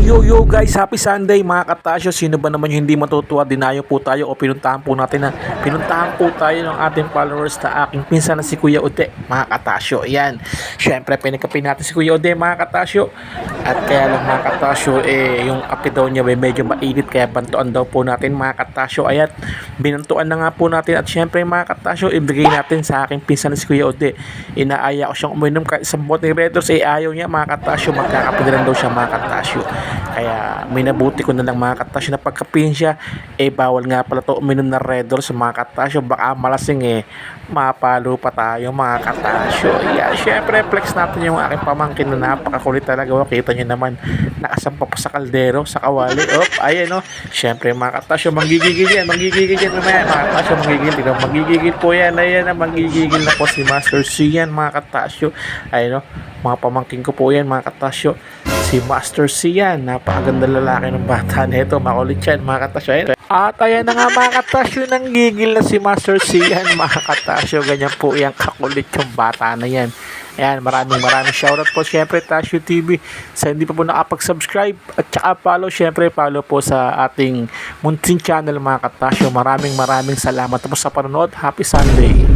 yo, yo guys, happy Sunday mga katasyo. Sino ba naman yung hindi matutuwa? Dinayo po tayo o pinuntahan po natin na pinuntahan po tayo ng ating followers na aking pinsan na si Kuya Ode, mga katasyo. Ayan, syempre pinagkapin natin si Kuya Ode, mga katasyo. At kaya lang mga katasyo, eh, yung api daw niya eh, medyo mainit kaya bantuan daw po natin mga katasyo. Ayan, binantuan na nga po natin at syempre mga katasyo, ibigay natin sa aking pinsan na si Kuya Ode. Inaaya ko siyang uminom kahit isang bote ng Red Horse, eh ayaw niya mga katasyo, magkakape daw siya mga katasyo. Kaya minabuti ko na lang mga katasyo na pagkapihin siya, eh bawal nga pala to uminom ng Red Horse mga katasyo, baka malasing eh, mapalo pa tayo mga katasyo. Yeah, syempre flex natin yung aking pamangkin na napakakulit talaga. Oh, kita niyo naman, nakasampa pa sa kaldero, sa kawali. Oh, ayan oh. Syempre mga katasyo, manggigigil yan, manggigigil yan. Mga katasyo, manggigigil. Tignan, manggigigil po yan. Ayan na, manggigigil na po si Master C yan mga katasyo. Ayan oh, mga pamangkin ko po yan mga katasyo. Si Master C yan, napakaganda lalaki ng bata na ito. Makulit yan mga. At ayan na nga mga katasyo, nang gigil na si Master C yan mga katasyo. Ganyan po yan, kakulit yung bata na yan. Ayan, maraming maraming shoutout po syempre Tasyo TV sa hindi pa po nakapag-subscribe at saka follow syempre follow po sa ating munting channel mga katasyo. Maraming maraming salamat po sa panonood. Happy Sunday!